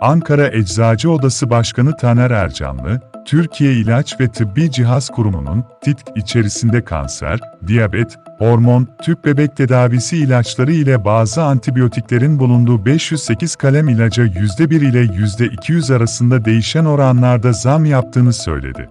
Ankara Eczacı Odası Başkanı Taner Ercanlı, Türkiye İlaç ve Tıbbi Cihaz Kurumu'nun TİTK içerisinde kanser, diyabet, hormon, tüp bebek tedavisi ilaçları ile bazı antibiyotiklerin bulunduğu 508 kalem ilaca %1 ile %200 arasında değişen oranlarda zam yaptığını söyledi.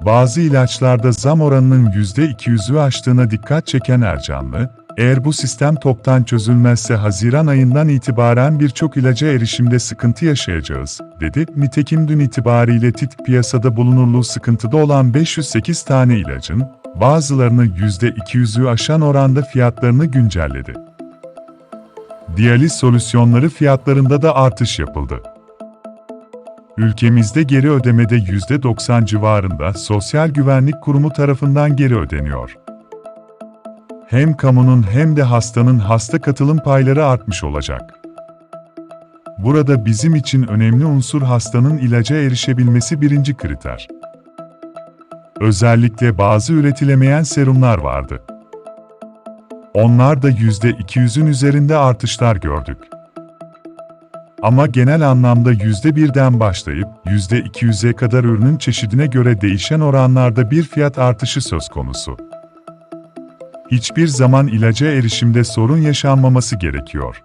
Bazı ilaçlarda zam oranının %200'ü aştığına dikkat çeken Ercanlı, eğer bu sistem toptan çözülmezse Haziran ayından itibaren birçok ilaca erişimde sıkıntı yaşayacağız, dedi. Nitekim dün itibariyle TİT piyasada bulunurluğu sıkıntıda olan 508 tane ilacın, bazılarını %200'ü aşan oranda fiyatlarını güncelledi. Diyaliz solüsyonları fiyatlarında da artış yapıldı. Ülkemizde geri ödemede %90 civarında Sosyal Güvenlik Kurumu tarafından geri ödeniyor. Hem kamunun hem de hastanın hasta katılım payları artmış olacak. Burada bizim için önemli unsur hastanın ilaca erişebilmesi birinci kriter. Özellikle bazı üretilemeyen serumlar vardı. Onlar da %200'ün üzerinde artışlar gördük. Ama genel anlamda %1'den başlayıp %200'e kadar ürünün çeşidine göre değişen oranlarda bir fiyat artışı söz konusu. Hiçbir zaman ilaca erişimde sorun yaşanmaması gerekiyor.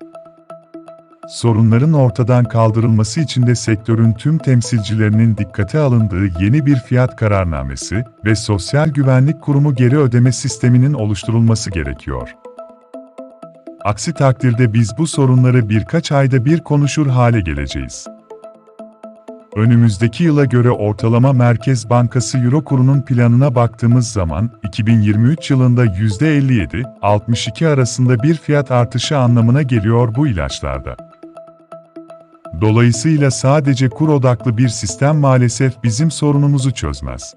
Sorunların ortadan kaldırılması için de sektörün tüm temsilcilerinin dikkate alındığı yeni bir fiyat kararnamesi ve Sosyal Güvenlik Kurumu geri ödeme sisteminin oluşturulması gerekiyor. Aksi takdirde biz bu sorunları birkaç ayda bir konuşur hale geleceğiz. Önümüzdeki yıla göre ortalama Merkez Bankası Euro kurunun planına baktığımız zaman 2023 yılında %57-62 arasında bir fiyat artışı anlamına geliyor bu ilaçlarda. Dolayısıyla sadece kur odaklı bir sistem maalesef bizim sorunumuzu çözmez.